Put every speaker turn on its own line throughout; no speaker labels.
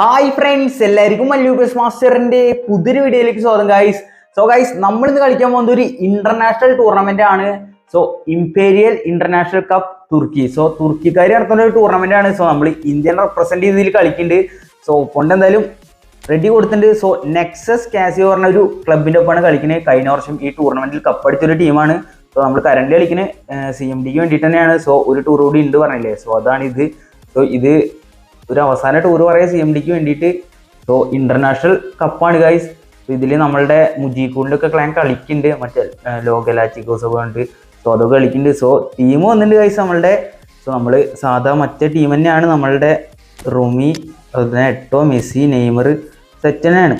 Hi friends എല്ലാവർക്കും മല്ലൂബസ് മാസ്റ്ററിന്റെ പുതിയൊരു വീഡിയോയിലേക്ക് സ്വാഗതം ഗൈസ് സോ ഗൈസ് നമ്മൾ ഇന്ന് കളിക്കാൻ പോകുന്ന ഒരു ഇന്റർനാഷണൽ ടൂർണമെന്റ് ആണ്. So imperial international cup Turkey so തുർക്കിക്കാർ നടത്തുന്ന ഒരു ടൂർണമെന്റ് ആണ്. സോ നമ്മൾ ഇന്ത്യൻ റെപ്രസെന്റ് ചെയ്തതിൽ കളിക്കുന്നുണ്ട്. സോ കൊണ്ട് എന്തായാലും റെഡി കൊടുത്തിട്ടുണ്ട്. സോ നെക്സസ് കാസിയോ പറഞ്ഞ ഒരു ക്ലബിന്റെ ഒപ്പമാണ് കളിക്കുന്നത് കഴിഞ്ഞ വർഷം ഈ ടൂർണമെന്റിൽ കപ്പടിച്ചൊരു ടീമാണ് സോ നമ്മൾ കറന്റ് കളിക്കുന്നത് സി എം ഡിക്ക് വേണ്ടിയിട്ട് തന്നെയാണ്. സോ ഒരു ടൂർ കൂടി ഉണ്ട് പറഞ്ഞില്ലേ? സോ അതാണ് ഇത് സോ ഇത് ഒരു അവസാന ടൂർ പറയാം സി എം ഡിക്ക് വേണ്ടിയിട്ട്. സോ ഇന്റർനാഷണൽ കപ്പാണ് ഗൈസ് ഇതിൽ നമ്മളുടെ മുജീക്കൂളിന്റെ ക്ലാൻ കളിക്കുന്നുണ്ട് മറ്റേ ലോകലാച്ചിക്കോസ് ഒക്കെ ഉണ്ട് സോ അതൊക്കെ കളിക്കുന്നുണ്ട് സോ ടീം വന്നിട്ടുണ്ട് ഗൈസ് നമ്മളുടെ. സോ നമ്മൾ സാധാ മറ്റേ ടീം തന്നെയാണ് നമ്മളുടെ റുമി അതുപോലെ എട്ടോ മെസ്സി നെയ്മർ സെറ്റ് തന്നെയാണ്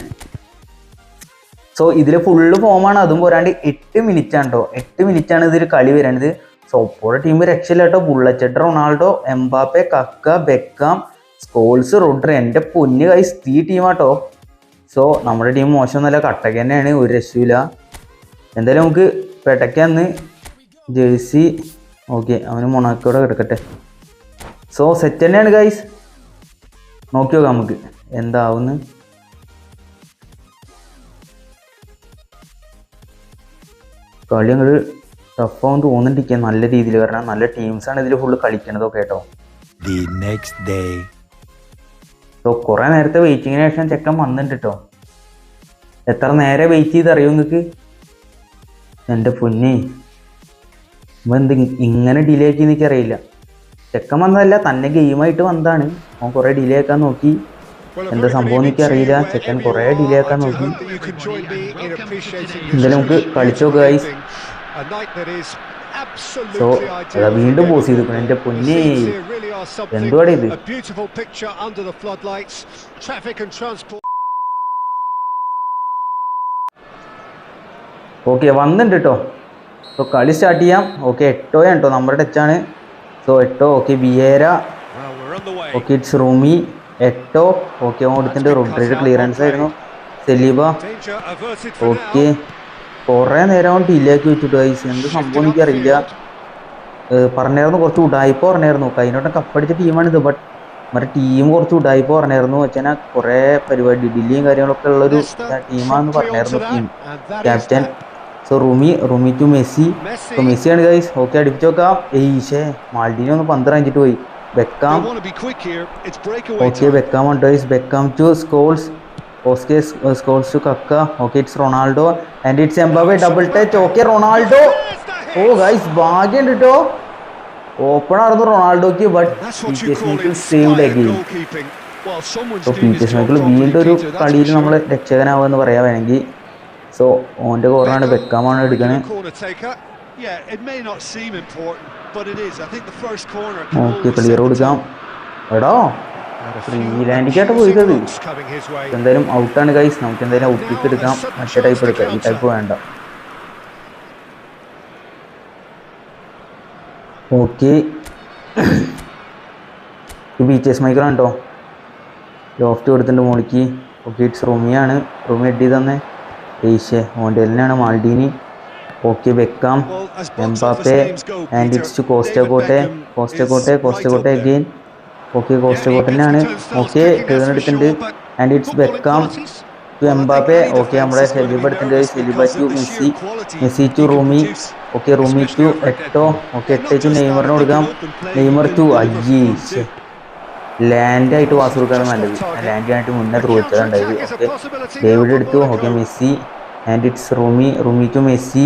സോ ഇതിൽ ഫുള്ള് ഫോമാണ് അതും പോരാണ്ട് എട്ട് മിനിറ്റ് ആണ് കേട്ടോ എട്ട് മിനിറ്റ് ആണ് ഇതിൽ കളി വരുന്നത് സോ ഒപ്പോഴെ ടീം രക്ഷയില്ല കേട്ടോ ബുള്ളച്ചെട്ട് Ronaldo Mbappe Kaka Beckham Scholes Rodri എന്റെ പൊന്ന് കൈ തീ ടീമാട്ടോ സോ നമ്മുടെ ടീം മോശമൊന്നുമല്ല കട്ടക്ക് തന്നെയാണ് ഒരു രക്ഷയില്ല എന്തായാലും നമുക്ക് പെട്ടക്കന്ന് ജേഴ്സി ഓക്കെ അവന് മൊണാക്കോടെ കിടക്കട്ടെ. സോ സെറ്റ് തന്നെയാണ് ഗൈസ് നോക്കി നോക്കാം നമുക്ക് എന്താവുന്ന്. കളി അങ്ങോട്ട് ടഫാവും തോന്നിട്ടിരിക്കുക നല്ല രീതിയിൽ കാരണം നല്ല ടീംസാണ് ഇതിൽ ഫുള്ള് കളിക്കണതൊക്കെ കേട്ടോ
ദി നെക്സ്റ്റ് day.
സോ കുറേ നേരത്തെ വെയിറ്റിങ്ങിന് ശേഷം ചെക്കൻ വന്നിട്ടുണ്ട് കേട്ടോ എത്ര നേരെ വെയിറ്റ് ചെയ്ത് അറിയോ നിങ്ങൾക്ക് എന്റെ പൊന്നെ എന്ത് ഇങ്ങനെ ഡിലേ ആക്കി എനിക്ക് അറിയില്ല ചെക്കൻ വന്നതല്ല തന്നെ ഗെയിമായിട്ട് വന്നതാണ്. അവൻ കുറേ ഡിലേ ആക്കാൻ നോക്കി. എന്താ സംഭവം എനിക്ക് അറിയില്ല ചെക്കൻ കുറേ ഡിലേ ആക്കാൻ നോക്കി. എന്തായാലും നമുക്ക് കളിച്ചു നോക്കുക.
സോ
അതാ വീണ്ടും പോസ് ചെയ്തിരിക്കണം. എന്റെ പൊന്നെ എന്തുവാടെ ഇത്? ഓക്കെ വന്നിട്ടുണ്ട് കേട്ടോ സോ കളി സ്റ്റാർട്ട് ചെയ്യാം. ഓക്കെ എട്ടോ കേട്ടോ നമ്മുടെ ടച്ചാണ് so Eto'o. Okay Vieira okay it's Rumi Eto'o. Okay കൊടുത്തിട്ടുണ്ട് റോഡ്രിയുടെ ക്ലിയറൻസ് ആയിരുന്നു. സെലീബ. ഓക്കെ കുറേ നേരം ഡിലേക്ക് ഡിലേ ആക്കി വെച്ചിട്ട് ഗൈസ് എന്ത് സംഭവം എനിക്കറിയില്ല. പറഞ്ഞായിരുന്നു കുറച്ച് ഉടായ്പ പറഞ്ഞായിരുന്നു. കഴിഞ്ഞോട്ടം കപ്പടിച്ച ടീമാണിത് ബട്ട് മറ്റേ ടീം കുറച്ച് ഉടായ്പ പറഞ്ഞായിരുന്നു. വെച്ചാൽ കുറേ പരിപാടി ഡില്ലിയും കാര്യങ്ങളൊക്കെ ഉള്ളൊരു ടീമാണെന്ന് പറഞ്ഞായിരുന്നു team captain so Rumi Rumi to Messi so മെസ്സിയാണ് guys okay അടിപ്പിച്ച് നോക്കാം. ഏയ്ഷേ മാൾഡീനെ ഒന്ന് പന്ത് റഞ്ചിട്ട് പോയി. ബെക്കാം ഓക്കെ ബെക്കാം ഉണ്ട് guys Beckham to Scholes okay Scholes to Kaka okay it's Ronaldo and it's Mbappe double touch okay Ronaldo. Oh guys ഭാഗ്യം കേട്ടോ ഓപ്പൺ ആയിരുന്നു റൊണാൾഡോക്ക് but saved again so Peter Michael വീണ്ടും ഒരു കളിയിൽ നമ്മൾ രക്ഷകനാവുമെന്ന് പറയാൻ വേണമെങ്കിൽ. സോ ഓന്റെ കോർണറാണ് ബെക്കാമാണ് എടുക്കണേ. ഓക്കെ ക്ലിയർ കൊടുക്കാം. എടോ. ശ്രീലാൻഡിക്കായിട്ട് പോയത് എന്തായാലും ഔട്ടാണ് ഗൈസ് നമുക്ക് എന്തായാലും ഔട്ടിക്ക് എടുക്കാം. മറ്റേ ടൈപ്പ് എടുക്കാം. ഈ ടൈപ്പ് വേണ്ട. Okay B T S micro കേട്ടോ ലോഫ്റ്റ് കൊടുത്തിട്ടുണ്ട് മോളിക്ക്. ഓക്കെ ഇറ്റ്സ് റൂമിയാണ് റൂമി ചെയ്ത് തന്നെ. ഏഷ്യ ഓണ്ടേലിനാണ് മാൾഡീനി. ഓക്കെ വെക്കാം. Mbappe. And it's to Costacurta Costacurta Costacurta again okay cost കോട്ടനാണ് ഓക്കെ ടേൺ എടുത്തിട്ടുണ്ട് and it's Beckham to Mbappe. Okay നമ്മുടെ സെലിബ് എടുത്തിട്ടുണ്ട് Saliba to Messi Messi to Rumi. Okay Rumi to Eto'o. Okay Eto'o to നെയ്മറിന് കൊടുക്കാം. Neymar to. അയ്യേ land ആയിട്ട് വാസ് കൊടുക്കാണ് നല്ലത് ലാൻഡ് ആയിട്ട് മുന്നേ ത്രൂ വെച്ചതുണ്ടായത് ഓക്കെ. ഡേവിഡ് എടുത്തു. Okay Messi. And it's Rumi Rumi to Messi.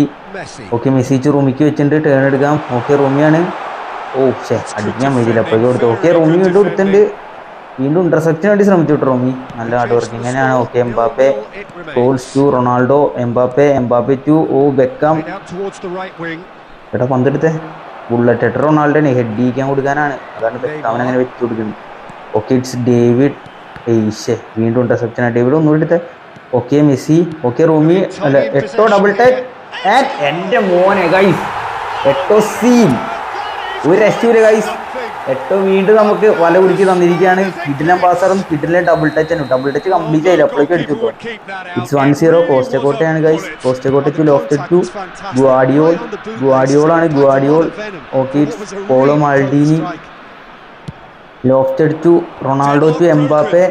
Okay Messi to റൂമിക്ക് വെച്ചിട്ടുണ്ട്. ടേൺ എടുക്കാം. ഓക്കെ റൂമിയാണ്. ഓ ഷേ അടിക്കാൻ പറ്റില്ല ഇത് കൊടുത്തു ഓക്കെ റോമി വീണ്ടും കൊടുത്തിട്ടുണ്ട്. വീണ്ടും ഇന്റർസെപ്റ്റിന് വേണ്ടി ശ്രമിച്ചു റോമി റൂമി. നല്ല ഹാർഡ് വർക്ക് ഇങ്ങനെയാണ് okay Mbappe. Goals to Ronaldo Mbappe Mbappe to oh Beckham എടാ പന്തെടുത്തേ. ബുള്ളറ്റ് എട്ട് റൊണാൾഡോനെ ഹെഡ് ഇരിക്കാൻ കൊടുക്കാനാണ്. അതാണ് ബെക്കാമൻ അങ്ങനെ വെച്ച് കൊടുക്കുന്നത്. ഓക്കെ ഇറ്റ്സ് ഡേവിഡ് ഏയ്ഷേ വീണ്ടും ഇന്റർസെപ്ഷൻ ഡേവിഡ് ഒന്നും എടുത്തേ ഓക്കെ മെസ്സി. ഓക്കെ റോമി. അല്ല എട്ടോ ഡബിൾ ആൻഡ് എന്റെ മോനെ ഗൈസ് എട്ടോ സീൻ ഒരു രക്ഷയില്ല ഗൈസ് എട്ടോ വീണ്ടും നമുക്ക് വല കുടിക്ക് തന്നിരിക്കുകയാണ്. കിഡിലൻ പാസറും കിഡിലെ ഡബിൾ ടച്ച് ആണ് ഡബിൾ ടച്ച് കംപ്ലീറ്റ് ആയില്ല? അപ്പോഴേക്കും എടുത്തു it's one zero കോസ്റ്റക്കോട്ടയാണ് guys Costacurta to loft to Gvardiol Gvardiol ആണ് Gvardiol. Okay Paolo Maldini loft to Ronaldo to Mbappe.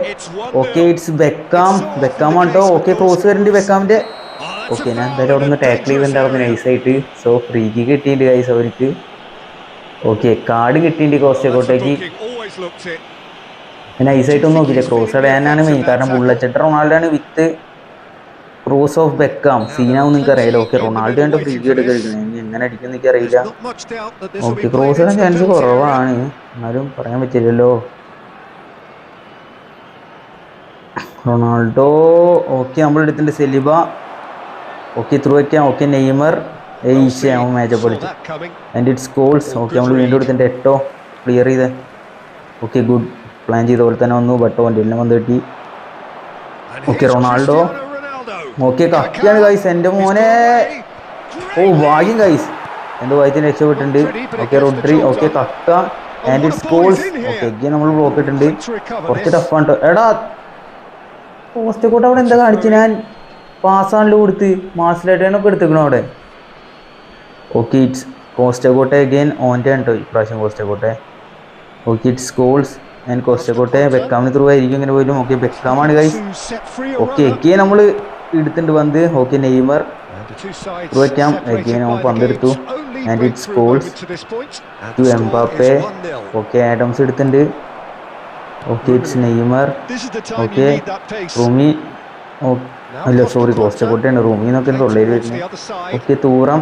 Okay it's Beckham Beckham auto okay cross വരുന്നുണ്ട് ബെക്കാമിന്റെ okay ഞാൻ എന്തായാലും അവിടെ നിന്ന് ടാക്കിൾ ചെയ്തിട്ടുണ്ടായിരുന്നു നൈസായിട്ട് സോ ഫ്രീ കിക്ക് കിട്ടിയിട്ടുണ്ട് ഗൈസ് അവർക്ക്. ഓക്കെ കാർഡ് കിട്ടിയിട്ടുണ്ട് കോസ്റ്റേക്കോട്ടേക്ക് നൈസായിട്ടൊന്നും നോക്കിയില്ല. ക്രോസ് അടയാനാണ് മെയിൻ കാരണം ബുള്ളറ്റ് റൊണാൾഡോ ആണ് വിത്ത് ക്രോസ് ഓഫ് ബെക്കാം സീനാവും നിങ്ങൾക്ക് അറിയില്ല ഓക്കെ റൊണാൾഡോ ആണ് ഫ്രീ ഇനി എങ്ങനെ അടിക്കും എനിക്ക് അറിയില്ല ഓക്കെ ക്രോസ് ഇടാൻ ചാൻസ് കുറവാണ്. എന്നാലും പറയാൻ പറ്റില്ലല്ലോ. റൊണാൾഡോ ഓക്കെ നമ്മൾ എടുത്തിട്ടുണ്ട് സെലിബ ഓക്കെ ത്രൂ വയ്ക്കാം ഓക്കെ നെയ്മർ ഏഷ്യ അവൻ മാച്ചപ്പ് അടിച്ചു ആൻഡ് ഇറ്റ്സ് ഗോൾസ് ഓക്കെ നമ്മൾ വീണ്ടും എടുത്തിന്റെ എട്ടോ? ക്ലിയർ ചെയ്ത്. ഓക്കെ ഗുഡ് പ്ലാൻ ചെയ്ത പോലെ തന്നെ വന്നു. ബട്ടോ വണ്ടി എല്ലാം വന്ന് കിട്ടി.
Okay Ronaldo.
ഓക്കെ കക്കിയാണ് ഗൈസ് എന്റെ മോനെ. ഓ ഭാഗ്യം ഗൈസ് എന്തോ ഭാഗ്യത്തിന് രക്ഷപ്പെട്ടിട്ടുണ്ട്. Okay Rodri okay Kaka. And it's goals okay എഗിയ നമ്മൾ ബ്ലോക്ക് ഇട്ടിട്ടുണ്ട്. കുറച്ച് ടഫാണ് കേട്ടോ എടാ പോസ്റ്റ് കൂടെ അവിടെ എന്താ കാണിച്ചു? ഞാൻ പാസ്സാണല്ലോ കൊടുത്ത്. മാസിലായിട്ടാണൊക്കെ എടുത്തേക്കണോ അവിടെ? ഓക്കെ ഇറ്റ്സ് കോസ്റ്റക്കോട്ടെ അഗെയിൻ ഓന്റെ ആണ് കേട്ടോ ഇപ്രാവശ്യം Costacurta okay it's goals and Costacurta ബെക്കാമിന് through ആയിരിക്കും ഇങ്ങനെ പോലും ഓക്കെ ബെക്കാമാണ് ഗൈസ് ഓക്കെ എഗെയിൻ നമ്മൾ എടുത്തിട്ടുണ്ട് പന്ത്. Okay Neymar.
വയ്ക്കാം എഗെയിൻ അവൻ പന്തെടുത്തു. And it's goals
to Mbappe okay Adams എടുത്തിട്ടുണ്ട്. Okay it's Neymar.
Okay
Rumi. Oh- അല്ല സോറി കോസ്റ്റകോട്ടെയാണ് റൂമിന്നൊക്കെ തൊള്ളേര് വരുന്നത്. Okay Thuram.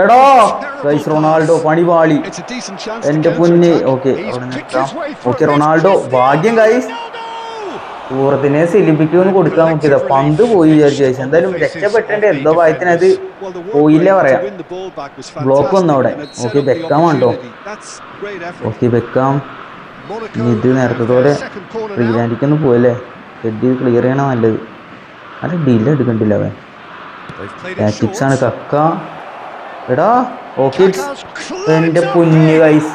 എടോ ഗൈസ് റൊണാൾഡോ പണി പാളി എന്റെ പൊന്ന്. ഓക്കെ ഓക്കെ റൊണാൾഡോ ഭാഗ്യം ഗൈസ് തൂറത്തിനെ സെലിബ്രിറ്റിയൊന്ന് കൊടുക്കാൻ നോക്കിയത്. പന്ത് പോയി വിചാരിച്ചു ഗൈസ് എന്തായാലും രക്ഷപ്പെട്ടേണ്ട എന്തോ ഭയത്തിനത് പോയില്ലേ പറയാം. ബ്ലോക്ക് വന്നു അവിടെ ഓക്കെ ബെക്കാം ഉണ്ടോ ഓക്കെ ബെക്കാം ഇനി ഇത് നേരത്തെ പോലെ ഫ്രീലാൻഡിക്കൊന്നും പോയല്ലേ? ഹെഡ് ക്ലിയർ ചെയ്യണ നല്ലത്. അല്ല ഡീല എടുക്കണ്ടില്ല അവൻ. ആണ് കക്ക എടാ ഓക്കെ എന്റെ കുഞ്ഞ് ഗൈസ്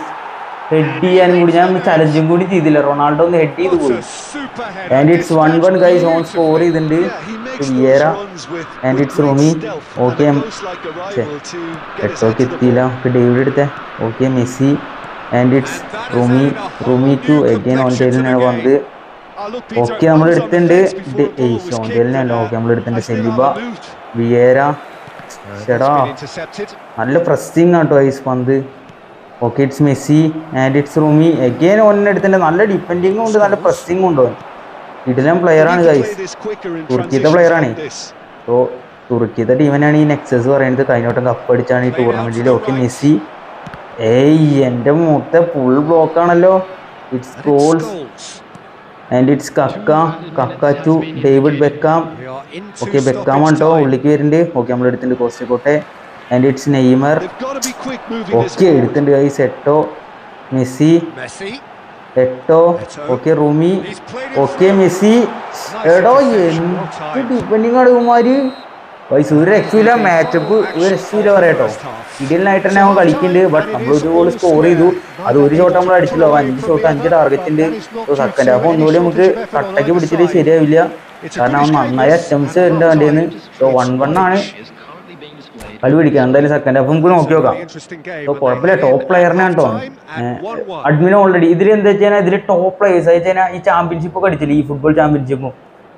ഹെഡ് ചെയ്യാനും കൂടി ഞാൻ ചലഞ്ചും കൂടി ചെയ്തില്ല. റൊണാൾഡോ ഒന്ന് ഹെഡ് ചെയ്ത് പോയി.
And it's one one guys on score
ചെയ്തിട്ടുണ്ട്.
Vieira
and it's Rumi okay എട്ടോക്ക് എത്തിയില്ല ഡേവിഡ് എടുത്തേ. Okay Messi and it's Rumi Rumi to again on ടേലിനാണ് വന്നത്.
ഓക്കെ നമ്മൾ എടുത്തിട്ടുണ്ട്
ഓണ്ടേലിനല്ല ഓക്കെ നമ്മൾ എടുത്തിട്ടുണ്ട് സെലിബ വിയേര. ചേടാ നല്ല പ്രസ്സിങ് ആട്ടോ ഐസ് പന്ത്. Okay it's Messi and it's Rumi. Again ഒന്നെടുത്തിന്റെ നല്ല ഡിപ്പെൻഡിങ്ങും ഉണ്ട് നല്ല പ്രസ്സിങ്ങും ഉണ്ട് ഓൻ ഇടലം പ്ലെയറാണ് ഗൈസ്
തുർക്കിയുടെ പ്ലെയറാണ്
സോ തുർക്കിയുടെ ടീമിനാണ് ഈ നെക്സസ് പറയുന്നത്. കഴിഞ്ഞോട്ടം കപ്പ് അടിച്ചാണ് ഈ ടൂർണമെന്റിൽ ഓക്കെ മെസ്സി. ഏയ് എന്റെ മുഖത്തെ ഫുൾ ബ്ലോക്ക് ആണല്ലോ. It's goals and it's Kaka Kaka to David Beckham okay Beckham auto ഉള്ളിക്ക് വരുന്നുണ്ട്. ഓക്കെ നമ്മൾ എടുത്തിട്ടുണ്ട് Costacurta and it's Neymar okay എടുത്തിട്ടുണ്ട് guys Eto'o? Messi. Eto'o? Okay Rumi. Okay Messi. എടോ എന്ത് ഡിപ്പെൻഡിങ് ആണ് കുമാര് പൈസ ഒരു രക്ഷയില്ല മാച്ചപ്പ് ഒരു രക്ഷയില്ല പറയട്ടോ. ഇടിയലിനായിട്ട് തന്നെ അവൻ കളിക്കുന്നുണ്ട് ബട്ട് ഒരു ഗോൾ സ്കോർ ചെയ്തു. അത് ഒരു ഷോട്ട് നമ്മൾ അടിച്ചില്ല അഞ്ച് ഷോട്ട് അഞ്ച് ടാർഗറ്റ് ഉണ്ട്. സെക്കൻഡ് ഹാഫ് ഒന്നുകൂടി നമുക്ക് കട്ടയ്ക്ക് പിടിച്ചിട്ട് ശരിയാവില്ല. കാരണം അവൻ നന്നായി അറ്റംസ് വരുന്നുണ്ട് വണ്ടിയിൽ സോ വൺ വൺ ആണ്. കളി പിടിക്കാം എന്തായാലും സെക്കൻഡ് ഹാഫ് നമുക്ക് നോക്കി നോക്കാം. സോ കുഴപ്പമില്ല ടോപ്പ് പ്ലെയറിനെ കേട്ടോ അഡ്മിൻ ഓൾറെഡി ഇതിൽ എന്താ വെച്ചാൽ ഇതിൽ ടോപ്പ് പ്ലേയേഴ്സ് കഴിഞ്ഞാൽ ഈ ചാമ്പ്യൻഷിപ്പ് ഒക്കെ അടിച്ചില്ല? ഈ ഫുട്ബോൾ ചാമ്പ്യൻഷിപ്പും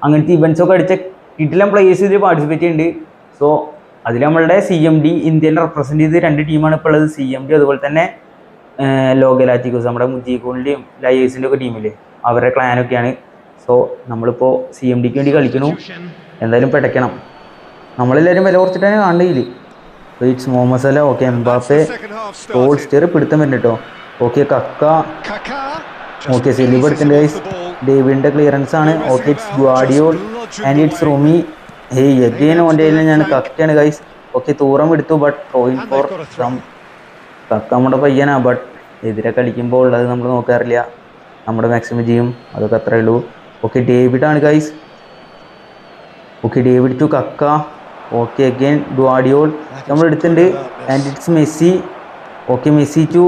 അങ്ങനത്തെ ഇവന്റ്സ് ഒക്കെ അടിച്ച കിട്ടില്ല പ്ലേയേഴ്സ് ഇതിൽ പാർട്ടിസിപ്പേറ്റ് ചെയ്യുന്നുണ്ട് സോ അതിൽ നമ്മളുടെ സി എം ഡി ഇന്ത്യനെ റെപ്രസെന്റ് ചെയ്ത് രണ്ട് ടീമാണ് ഇപ്പോൾ ഉള്ളത്. സി എം ഡി അതുപോലെ തന്നെ ലോകലാറ്റിക്കോസ് നമ്മുടെ മുജീബോണിന്റെയും ലയേഴ്സിന്റെ ഒക്കെ ടീമില്ലേ അവരുടെ ക്ലാനൊക്കെയാണ് സോ നമ്മളിപ്പോൾ സി എം ഡിക്ക് വേണ്ടി കളിക്കണു എന്തായാലും പിടയ്ക്കണം നമ്മളെല്ലാവരും വില കുറച്ചിട്ടാണ് കാണുന്നില്ല it's Mohamed Salah okay Mbappe. Goal stair പിടുത്തം വരുന്നുണ്ട് കേട്ടോ ഓക്കെ കക്ക. ഓക്കെ സെലിബ് എടുത്തിട്ടുണ്ട് ഗൈസ് ഡേവിഡിന്റെ ക്ലിയറൻസ് ആണ്. Okay it's Gvardiol and it's Rumi hey again ഓന്റെ ഞാൻ കക്കയാണ് ഗൈസ് ഓക്കെ തൂറം എടുത്തു ബട്ട് ട്രോയിങ് ഫോർ സം കക്ക നമ്മുടെ പയ്യനാ ബട്ട് എതിരെ കളിക്കുമ്പോൾ ഉള്ളത് നമ്മൾ നോക്കാറില്ല. നമ്മുടെ മാക്സിമം ചെയ്യും അതൊക്കെ അത്രേ ഉള്ളൂ. ഓക്കെ ഡേവിഡ് ആണ് guys okay David to Kaka. Okay again Gvardiol നമ്മൾ എടുത്തിട്ടുണ്ട് and it's Messi. Okay Messi to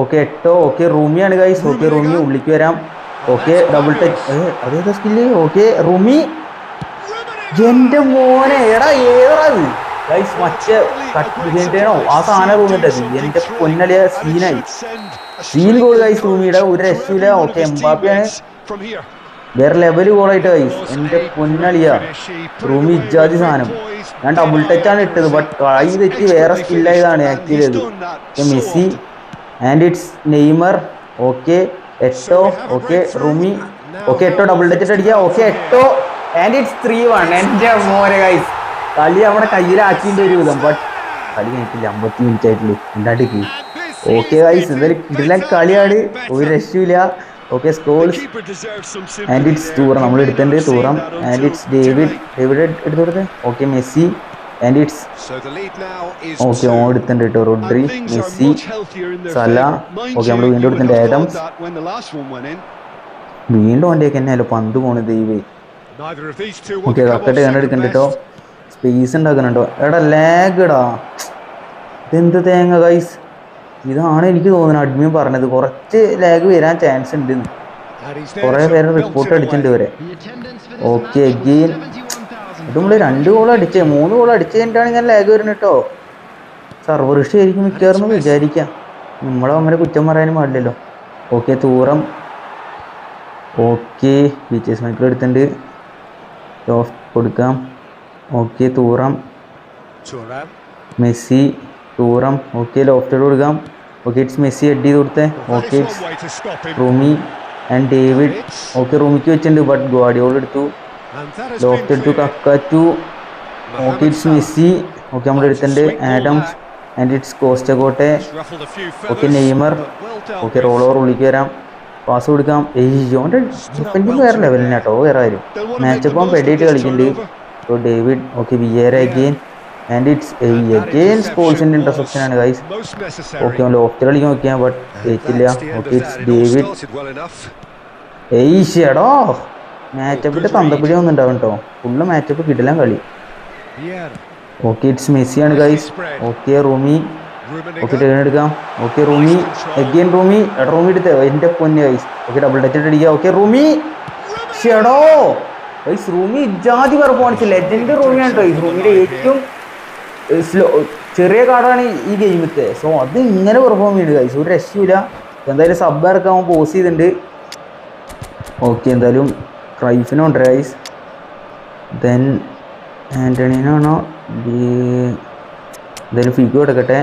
okay Eto'o okay റൂമിയാണ് guys okay Rumi ഉള്ളിക്ക് വരാം. ഓക്കെ ഡബിൾ ടച്ച് അതേതാ സ്കില്ല് ഓക്കെ റൂമി എന്റെ മോനെ എടാ ഏതാ ഇത്? ഗൈസ് മറ്റേ കട്ടിനോ ആ സാധനം റൂമിട്ടത് എന്റെ പൊന്നലിയ സീനായി. സീൻ ഗോൾ ഗൈസ് റൂമിയുടെ ഒരു രക്ഷയില്ല. ഓക്കെ എംബാപ്പിയാണ് വേറെ ലെവൽ ഗോളായിട്ട് ഗൈസ് എന്റെ പൊന്നളിയ റൂമി ഇജാതി സാധനം. ഞാൻ ഡബിൾ ടച്ചാണ് ഇട്ടത് ബട്ട് കൈ തെറ്റി വേറെ സ്കില്ലായതാണ് actually okay Messi and it's Neymar okay Eto'o okay Rumi okay Eto'o double touch അടിക്കുക. Okay Eto'o and it's three one എന്റെ മോനെ ഗൈസ് കളി നമ്മുടെ കയ്യിലാക്കിന്റെ ഒരു വിധം. ബട്ട് കളി കഴിഞ്ഞിട്ടില്ല അമ്പത്തി മിനിറ്റ് ആയിട്ടുള്ളൂ. ഉണ്ടാണ്ടിക്ക് ഓക്കെ ഗൈസ് എന്തായാലും ഇതിലെ കളിയാണ്. ഒരു രക്ഷയില്ല okay Scholes and it's Thuram നമ്മൾ എടുത്തിട്ടുണ്ട് Thuram and it's David David എടുത്തു കൊടുത്തേ? Okay Messi. And it's
okay on എടുത്തിട്ടുണ്ട് കേട്ടോ റോഡ്രി മെസ്സി സല ഓക്കെ നമ്മൾ വീണ്ടും എടുത്തിട്ടുണ്ട് ആഡംസ്
വീണ്ടും ഓന്റെയൊക്കെ തന്നെയല്ലോ പന്ത് പോണ് ദൈവേ
ഓക്കെ
കക്കട്ട് കണ്ടെടുക്കണ്ട കേട്ടോ സ്പേസ് ഉണ്ടാക്കുന്നുണ്ടോ? എടാ ലാഗടാ ഇതെന്ത് തേങ്ങ ഗൈസ് ഇതാണ് എനിക്ക് തോന്നുന്നത് അഡ്മിൻ പറഞ്ഞത്. കുറച്ച് ലാഗ് വരാൻ ചാൻസ് ഉണ്ട് കുറേ പേര് റിപ്പോർട്ട് അടിച്ചിട്ടുണ്ട് വരെ ഓക്കെ അഗെയിൻ നമ്മൾ രണ്ട് ഗോൾ അടിച്ചേ മൂന്ന് ഗോൾ അടിച്ചു കഴിഞ്ഞിട്ടാണ് ഞാൻ ലാഗ് വരുന്നത് കേട്ടോ സർവർ ഇഷ്യൂ ആയിരിക്കും മിക്കവാറും വിചാരിക്കാം. നമ്മളെ അങ്ങനെ കുറ്റം പറയാനും പാടില്ലല്ലോ. Okay Thuram. ഓക്കെ ബീച്ചേഴ്സ് മൈക്കിൾ എടുത്തിട്ടുണ്ട്. ഓഫ് കൊടുക്കാം. Okay Thuram. Messi Thuram. Okay lofted കൊടുക്കാം. ഓക്കെ ഇറ്റ്സ് മെസ്സി ഹെഡ് ചെയ്ത് കൊടുത്തേ. Okay it's Rumi and David okay റൂമിക്ക് വെച്ചിട്ടുണ്ട് ബട്ട് ഗോഡിയോൾ എടുത്തു. ലോഫ്റ്റ് ടു കക്കാറ്റു ഓക്കെ ഇറ്റ്സ് മെസ്സി. ഓക്കെ നമ്മുടെ അടുത്തുണ്ട് Adams and it's Costacurta.
Okay Neymar.
Okay over ഉള്ളിലേക്ക് വരാം. പാസ് കൊടുക്കാം. ഏയ് ഓന്റെ ഡിഫൻഡിങ് വേറെ ലെവലിന് കേട്ടോ. വേറെ ആരും. മാച്ചപ്പ് അവൻ പെടിയിട്ട് കളിക്കുന്നുണ്ട്. So David okay wear again and it's again സ്പോൾസിന്റെ ഇന്റർസെപ്ഷൻ ആണ് ഗൈസ് ഓക്കെ അവൻ ലോഫ്റ്റ് കളിക്കാൻ നോക്കിയാൽ ബട്ട് ഏറ്റില്ല. ഓക്കെ ഇറ്റ്സ് ഡേവിഡ് ഏയ് തന്തപ്പിടി ഒന്നും ഉണ്ടാവും കേട്ടോ ഫുള്ള് മാറ്റപ്പ് കിട്ടില്ല കളി. Okay it's മെസ്സിയാണ് guys okay Rumi. Okay turn എടുക്കാം. Okay Rumi. Again Rumi. എടാ റൂമി എടുത്ത്. എന്റെ പൊന്ന് ഗൈസ് ഓക്കെ ഡബിൾ ടച്ച് അടിക്കുക. Okay Rumi. ഷെടോ ഗൈസ് റൂമി ജാതി പെർഫോമൻസ് ലെജൻഡ് റൂമിയാണ് കേട്ടോ ഈ റൂമിയുടെ ഏറ്റവും സ്ലോ ചെറിയ കാർഡാണ് ഈ ഗെയിമത്തെ സോ അത് ഇങ്ങനെ പെർഫോം ചെയ്യുന്നുണ്ട് ഗൈസ് ഒരു രക്ഷയില്ല എന്തായാലും സബ് ഇറക്കാൻ പോസ് ചെയ്തിട്ടുണ്ട്. ഓക്കെ എന്തായാലും ക്രൈഫിനുണ്ട് ഡ്രൈസ് ദെൻ ആന്റണീനാണോ എന്തായാലും ഫിഗോ എടുക്കട്ടെ.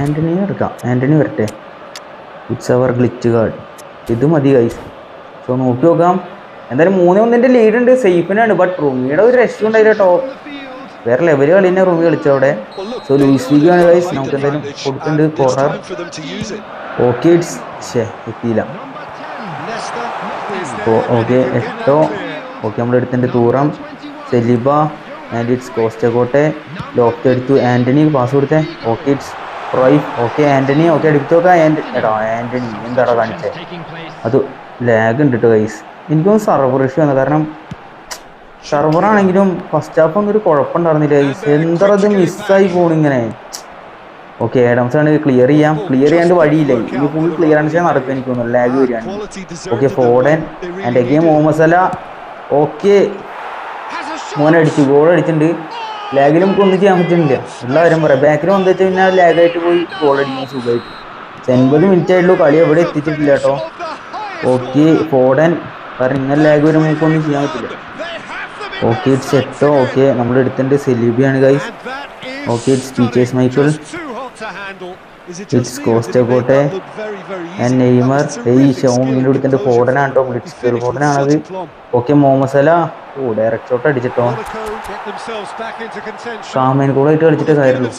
ആന്റണീനെ എടുക്കാം. ആന്റണി വരട്ടെ. ഇറ്റ്സ് അവർ ഗ്ലിച്ച് കാർഡ് ഇത് മതി ഗൈസ് സോ നോക്കി നോക്കാം. എന്തായാലും മൂന്ന് ഒന്നിന്റെ ലീഡ് ഉണ്ട്. സേഫിനാണ്. ബട്ട് റൂമിയുടെ ഒരു രക്ഷ ഉണ്ടായില്ല കേട്ടോ. വേറെ ലെവൽ കളി തന്നെ റൂമി കളിച്ചവിടെ സോ ലൂയിസ് ഫിഗോ ആണ് ഗൈസ് നമുക്ക് എന്തായാലും കൊടുക്കുന്നുണ്ട് കോർണർ ഓക്കെ ഇറ്റ്സ് ഷേ എത്തിയില്ല. Okay Eto'o. ഓക്കെ നമ്മൾ എടുത്തിട്ടുണ്ട് Thuram. Saliba and it's Costacurta lock എടുത്തു. ആന്റണി പാസ് കൊടുത്തേ. Okay it's Roy. Okay Antony okay എടുത്തു നോക്കാം. ആൻഡ് എടാ ആന്റണി എന്താടാ കാണിച്ചേ? അത് ലാഗ് ഉണ്ട് കേട്ടോ ഗൈസ് എനിക്കൊന്ന് സർവർ ഇഷ്യൂ ആണ്. കാരണം സർവറാണെങ്കിലും ഫസ്റ്റ് ഹാഫ് ഒന്നും ഒരു കുഴപ്പമുണ്ടായിരുന്നില്ല ഗൈസ് എന്താ അത് മിസ്സായി പോണിങ്ങനെ ഓക്കെ ഏഡംസ് ആണ് ക്ലിയർ ചെയ്യാം. ക്ലിയർ ചെയ്യാണ്ട് വഴിയില്ല. ഇനി ഫുൾ ക്ലിയർ ആണ് ചെയ്യാൻ നടക്കും എനിക്ക് തോന്നുന്നു. ലാഗ് വരികയാണ്. ഓക്കെ ഫോഡൻ ആൻഡ് അഗെയിൻ ഓമസല സല ഓക്കെ അടിച്ചു. ഗോൾ അടിച്ചിട്ടുണ്ട്. ലാഗിൽ നമുക്ക് ഒന്നും ചെയ്യാൻ പറ്റുന്നില്ല. ഉള്ള കാര്യം പറയാം. ബാക്കിൽ വന്നു വെച്ചാൽ പിന്നെ ലാഗായിട്ട് പോയി ഗോൾ അടിക്കാൻ സുഖമായിട്ട്. എൺപത് മിനിറ്റ് ആയിട്ടുള്ളൂ. കളി എവിടെ എത്തിച്ചിട്ടില്ല കേട്ടോ. ഓക്കെ ഫോഡൻ കാരണം ഇങ്ങനെ ലാഗ് വരുമ്പോൾ നമുക്കൊന്നും ചെയ്യാൻ പറ്റില്ല. ഓക്കെ ഇറ്റ്സ് എട്ടോ ഓക്കെ നമ്മൾ എടുത്തിട്ടുണ്ട്. സെലീബിയാണ് guys
okay it's teachers Michael
it's കോസ്റ്റകോട്ടെ and Neymar ഈ ഷോമിന്റെ എടുത്തിട്ട് ഫോഡനാണ് കേട്ടോ ബ്ലിറ്റ്സ് ഫോഡനാണത് ഓക്കെ മോമസല സല ഓ ഡയറക്റ്റ് ഷോട്ട് അടിച്ചിട്ടോ? കാമേൻ കൂടായിട്ട് കളിച്ചിട്ട് കാര്യമുള്ളൂ.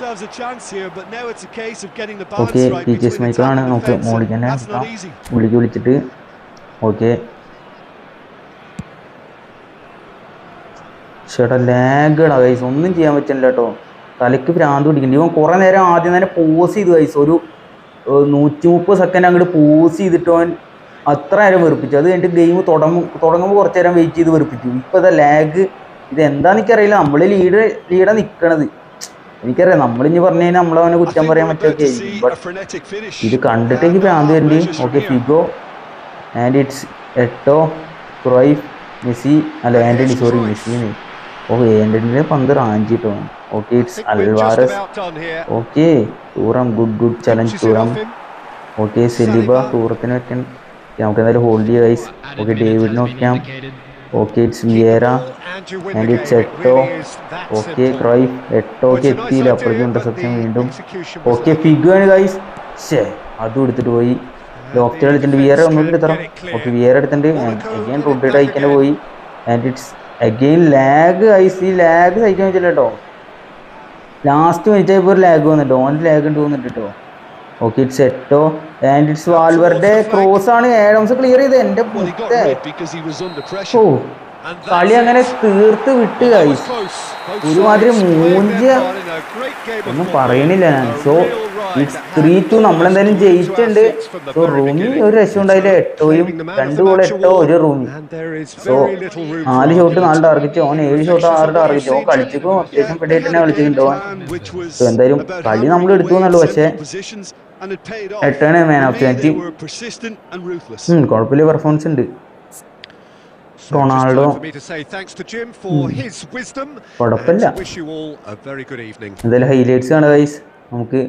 ഓക്കെ ടീച്ചേഴ്സ് മൈക്കിളാണ് നമുക്ക് മോളിക്ക് തന്നെ. വിളിക്ക് വിളിച്ചിട്ട്. ഓക്കെ ചേട്ടാ ലാഗാണ് ഗൈസ് ഒന്നും ചെയ്യാൻ പറ്റില്ല കേട്ടോ. തലയ്ക്ക് ഭ്രാന്ത് പിടിക്കുന്നുണ്ട് ഇവൻ കുറേ നേരം ആദ്യം തന്നെ പോസ് ചെയ്ത് ഗൈസ് ഒരു നൂറ്റി മുപ്പത് സെക്കൻഡ് അങ്ങോട്ട് പോസ് ചെയ്തിട്ട് അവൻ അത്ര നേരം വെറുപ്പിച്ചു. അത് കഴിഞ്ഞിട്ട് ഗെയിം തുടങ്ങും തുടങ്ങുമ്പോൾ കുറച്ച് നേരം വെയിറ്റ് ചെയ്ത് വെറുപ്പിച്ചു. ഇപ്പോൾ ഇതാ ലാഗ് ഇത് എന്താണെന്ന് എനിക്കറിയില്ല. നമ്മൾ ലീഡ് ലീഡാണ് നിൽക്കണത് എനിക്കറിയാം നമ്മളിഞ്ഞ് പറഞ്ഞു കഴിഞ്ഞാൽ നമ്മളവനെ കുറ്റം പറയാൻ ബട്ട് ഇത് കണ്ടിട്ട് എനിക്ക് ഭ്രാന്ത് വരുന്നുണ്ട് okay Figo and it's Eto'o Cruyff Messi അല്ല ആന്റണി സോറി മെസ്സി ഓ വേണ്ടിന്റെ പന്ത് റാഞ്ചിട്ടോ okay it's Alvarez. Okay Thuram good good challenge
him.
Okay Saliba ടൂറത്തിന് വെക്കാൻ. നമുക്ക് എന്തായാലും ഹോൾഡ് ചെയ്യാം ഗൈസ് ഓക്കെ ഡേവിഡിന് വെക്കാം okay it's Vieira
and it's Eto'o
okay
cry
Cruyff എട്ടോക്ക് എത്തിയില്ല?
അപ്പോഴേക്കും
ഇന്റർസെപ്ഷൻ വീണ്ടും. ഓക്കെ. ഫിഗാണ് ഗൈസ് ഷേ അതും എടുത്തിട്ട് പോയി. ലോഫ്റ്റ് എടുത്തിട്ടുണ്ട് വിയർ ഒന്നും എടുത്തറ ഓക്കെ വിയർ എടുത്തിട്ടുണ്ട് അഗൈൻ റൂട്ടിട്ട് അയക്കാൻ പോയി ആൻഡ് ഇറ്റ്സ് അഗൈൻ ലാഗ് ഐസ് ഈ ലാഗ് സഹിക്കാൻ പറ്റില്ല കേട്ടോ ലാസ്റ്റ് മിനിറ്റ് ആയപ്പോൾ ഒരു ലാഗ് വന്നിട്ടോ? ഓൻ ലാഗ് ഉണ്ട് തോന്നിട്ട് കേട്ടോ okay it's Eto'o and it's വാൽവറുടെ cross ആണ്. ഏഴംസ് ക്ലിയർ ചെയ്ത്.
എന്റെ under
ഓ. കളി അങ്ങനെ. തീർത്ത് വിട്ട്
കഴിച്ചു
ഒരുമാതിരി
of
ഒന്നും. പറയണില്ല ഞാൻ. സോ
that
ത്രീ ടു നമ്മളെന്തായാലും ജയിച്ചിട്ടുണ്ട്. സോ റൂമി ഒരു രക്ഷ ഉണ്ടായില്ല. എട്ടോയും രണ്ട് ഗോൾ എട്ടോ ഒരു റൂമി സോ നാല് ഷോട്ട് നാല് ടാർഗറ്റ് ഓൻ ഏഴ് ഷോട്ട് ആറ് ടാർഗറ്റ് ഓൻ കളിച്ചിക്കും അത്യാവശ്യം പെട്ടായിട്ട് തന്നെ കളിച്ചിട്ടുണ്ടോ സോ എന്തായാലും കളി നമ്മൾ എടുത്തു എന്നുള്ളൂ. പക്ഷേ എട്ടാണ് മാൻ ഓഫ് ദി മാച്ച് ഉം, കുഴപ്പമില്ല. പെർഫോമൻസ് ഉണ്ട്. റൊണാൾഡോ. കുഴപ്പമില്ല. എന്തായാലും ഹൈലൈറ്റ്സ് ആണ് ഗൈസ് നമുക്ക്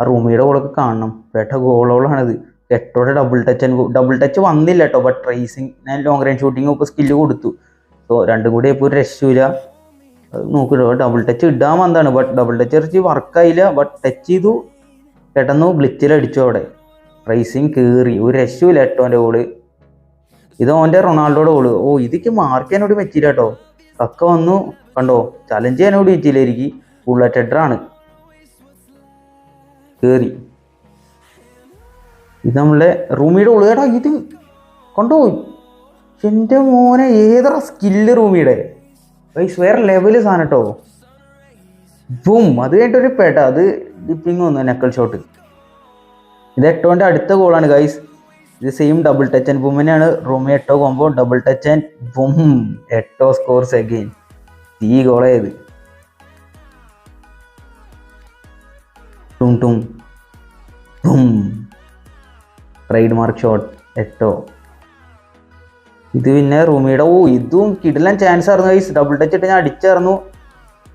ആ റൂമിയുടെ ഗോളൊക്കെ കാണണം. പേട്ട ഗോളോളാണിത് എട്ടോടെ ഡബിൾ ടച്ച് ഡബിൾ ടച്ച് വന്നില്ല കേട്ടോ ബട്ട് ട്രേസിങ് ഞാൻ ലോങ് റേഞ്ച് ഷൂട്ടിങ് ഇപ്പോൾ സ്കില്ല് കൊടുത്തു. സോ രണ്ടും കൂടി ഇപ്പോൾ രക്ഷയില്ല നോക്കിട്ടോ. ഡബിൾ ടച്ച് ഇടാൻ വന്നതാണ്. ബട്ട് ഡബിൾ ടച്ച് ഇറച്ചി വർക്കായില്ല ബട്ട് ടച്ച് ചെയ്തു. പെട്ടെന്ന് ഗ്ലിച്ചിൽ അടിച്ചു അവിടെ. റേസിങ് കയറി ഒരു രക്ഷയില്ല എട്ടോന്റെ ഗോൾ ഇത് ഓന്റെ റൊണാൾഡോയുടെ ഗോൾ ഓ ഇതിക്ക് മാർക്ക് ചെയ്യാനോട് പറ്റിയില്ല കേട്ടോ വന്നു. കണ്ടോ? ചലഞ്ച് ചെയ്യാനോട് പറ്റിയില്ല ബുള്ളറ്റ് ഹെഡറാണ് കയറി ഇത് നമ്മളെ റൂമിയുടെ ഉള്ളേടാ ഇത് കൊണ്ടുപോയി. എന്റെ മോനെ ഏതറ സ്കില്ല് റൂമിയുടെ? വൈസ് വേറെ ലെവൽ സാധനം കേട്ടോ ബും അത് കഴിഞ്ഞിട്ടൊരു പേട്ട അത് ഡിപ്പിങ് വന്നു നെക്കൽ ഷോട്ട് ഇത് എട്ടോന്റെ അടുത്ത ഗോളാണ് ഗൈസ് ഇത് same double touch and ബുമിനാണ് Rumi Eto'o combo double touch and boom Eto'o scores again ഈ ഗോളായത് ടും ടും. ട്രേഡ് മാർക്ക് ഷോട്ട് എട്ടോ. ഇത് പിന്നെ റൂമിയുടെ ഓ ഇതും കിടിലൻ ചാൻസ് ആയിരുന്നു ഗൈസ് ഡബിൾ ടച്ച് ഇട്ട് ഞാൻ അടിച്ചായിരുന്നു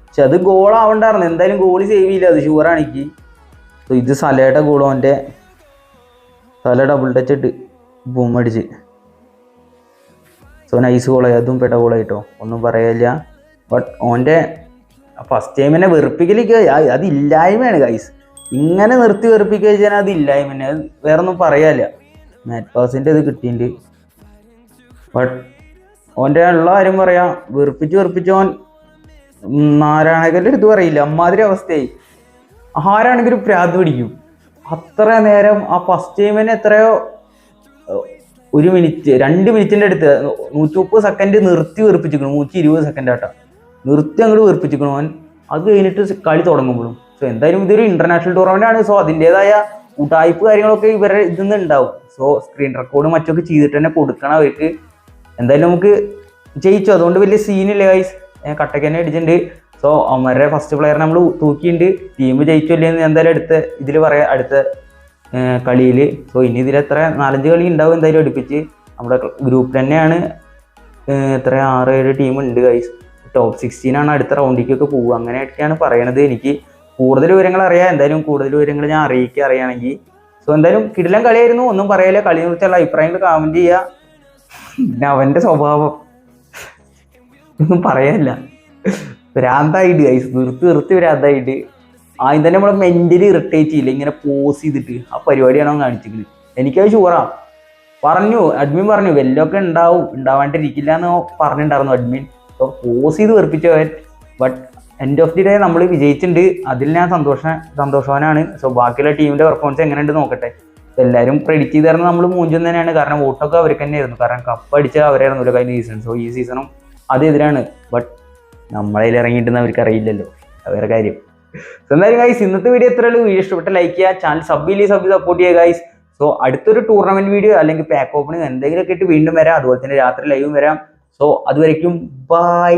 പക്ഷെ അത് ഗോൾ ആവണ്ടായിരുന്നു. എന്തായാലും ഗോളി സേവ് ചെയ്യില്ല. അത് ഷുവറാണ് സോ ഇത് സലയുടെ ഗോളും അവന്റെ. സല ഡബിൾ ടച്ച് ഇട്ട് ബൂം അടിച്ച്. സോ നൈസ് ഗോളായി അതും പെട്ട ഗോളായിട്ടോ ഒന്നും പറയില്ല ബട്ട് ഓന്റെ ഫസ്റ്റ് ടൈമിനെ വെറുപ്പിക്കലേക്ക് അതില്ലായ്മയാണ് ഗൈസ് ഇങ്ങനെ നിർത്തി വെറുപ്പിക്കുക വെച്ചാൽ അത് ഇല്ലായ്മ അത് വേറെ ഒന്നും പറയാല്ല മാറ്റ് പാസിന്റെ ഇത് കിട്ടിയിട്ടുണ്ട്. ബട്ട് ഓന്റെ ഉള്ള കാര്യം പറയാം. വെറുപ്പിച്ച് വെറുപ്പിച്ച് ഓൻ നാരായണകന്റെ അടുത്ത് പറയില്ല. അമ്മാതിരി അവസ്ഥയായി. ആരാണെങ്കിലും പ്രാന്ത് പിടിക്കും. അത്ര നേരം ആ ഫസ്റ്റ് ടൈമിന് എത്രയോ ഒരു മിനിറ്റ് രണ്ട് മിനിറ്റിന്റെ അടുത്ത് നൂറ്റി മുപ്പത് സെക്കൻഡ് നിർത്തി വെറുപ്പിച്ചിരിക്കണം നൂറ്റി ഇരുപത് സെക്കൻഡ് ആട്ടാ. നിർത്തി അങ്ങോട്ട് വെറുപ്പിച്ചിരിക്കണം അവൻ അത് കഴിഞ്ഞിട്ട് കളി തുടങ്ങുമ്പോഴും. സോ എന്തായാലും ഇതൊരു ഇന്റർനാഷണൽ ടൂർണമെന്റ് ആണ്. സോ അതിന്റെതായ ഉടായ്പ് കാര്യങ്ങളൊക്കെ ഇവരുടെ ഇതിൽ നിന്ന് ഉണ്ടാവും സോ സ്ക്രീൻ റെക്കോർഡ് മറ്റൊക്കെ ചെയ്തിട്ട് തന്നെ കൊടുക്കണം അവർക്ക്. എന്തായാലും നമുക്ക് ജയിച്ചു. അതുകൊണ്ട് വലിയ സീനില്ല ഗൈസ് കട്ടക്ക് തന്നെ അടിച്ചിട്ടുണ്ട്. സോ അവന്മാരുടെ ഫസ്റ്റ് പ്ലെയർ നമ്മൾ തൂക്കിയിട്ടുണ്ട്. ടീം ജയിച്ചില്ലേ എന്ന് എന്തായാലും അടുത്ത ഇതിൽ പറയാം. അടുത്ത കളിയിൽ സോ ഇനി ഇതിൽ എത്ര നാലഞ്ച് കളി ഉണ്ടാവും എന്തായാലും അടുപ്പിച്ച്. നമ്മുടെ ഗ്രൂപ്പിൽ തന്നെയാണ്. എത്ര ആറ് ഏഴ് ടീം ഉണ്ട് ഗൈസ് ടോപ്പ് സിക്സ്റ്റീനാണ് അടുത്ത റൗണ്ടിലേക്കൊക്കെ പോവുക. അങ്ങനെയൊക്കെയാണ് പറയണത് എനിക്ക്. കൂടുതൽ വിവരങ്ങൾ അറിയാം. എന്തായാലും കൂടുതൽ വിവരങ്ങൾ ഞാൻ അറിയിക്കുക അറിയുകയാണെങ്കിൽ. സോ എന്തായാലും കിടിലം കളിയായിരുന്നു. ഒന്നും പറയില്ല. കളിയെ കുറിച്ചുള്ള അഭിപ്രായങ്ങൾ കമന്റ് ചെയ്യുക. പിന്നെ അവന്റെ സ്വഭാവം. ഒന്നും പറയാനില്ല ഭ്രാന്തായിട്ട് ഗൈസ് നിർത്തി നിർത്തി ഭ്രാന്തായിട്ട്. ആദ്യം തന്നെ നമ്മളെ മെന്റലി ഇറിറ്റേറ്റ് ചെയ്യില്ല? ഇങ്ങനെ പോസ് ചെയ്തിട്ട് ആ പരിപാടിയാണ് കാണിച്ചിരിക്കുന്നത്. എനിക്കത് ഷുവറാ പറഞ്ഞു അഡ്മിൻ പറഞ്ഞു വെല്ലൊക്കെ ഉണ്ടാവും. ഉണ്ടാവാണ്ടിരിക്കില്ല എന്ന് പറഞ്ഞിട്ടുണ്ടായിരുന്നു അഡ്മിൻ അപ്പോൾ പോസ് ചെയ്ത് വെറുപ്പിച്ചവൻ. But end of the day നമ്മൾ വിജയിച്ചിട്ടുണ്ട് അതിൽ ഞാൻ സന്തോഷ സന്തോഷവാനാണ്. സോ ബാക്കിയുള്ള ടീമിന്റെ പെർഫോമൻസ് എങ്ങനെയുണ്ട് നോക്കട്ടെ. എല്ലാവരും പ്രെഡിക്റ്റ് ചെയ്തായിരുന്നു നമ്മൾ മൂഞ്ചും തന്നെയാണ്. കാരണം വോട്ടൊക്കെ അവർക്ക് തന്നെയായിരുന്നു. കാരണം കപ്പ് അടിച്ച അവരായിരുന്നല്ലോ കഴിഞ്ഞ സീസൺ സോ ഈ സീസണും അതെതിരാണ് ബട്ട് നമ്മളതിൽ ഇറങ്ങിയിട്ടെന്ന് അവർക്ക് അറിയില്ലല്ലോ. വേറെ കാര്യം. സോ എന്തായാലും ഗൈസ് ഇന്നത്തെ വീഡിയോ എത്ര വീഡിയോ ഇഷ്ടപ്പെട്ട ലൈക്ക് ചെയ്യുക. ചാനൽ സബ് ഇല്ലേ സബ് സപ്പോർട്ട് ചെയ്യുക ഗൈസ് സോ അടുത്തൊരു ടൂർണമെന്റ് വീഡിയോ അല്ലെങ്കിൽ പാക്ക് ഓപ്പണിംഗ് എന്തെങ്കിലുമൊക്കെ ഇട്ട് വീണ്ടും വരാം. അതുപോലെ തന്നെ രാത്രി ലൈവും വരാം. So അതുവരയ്ക്കും by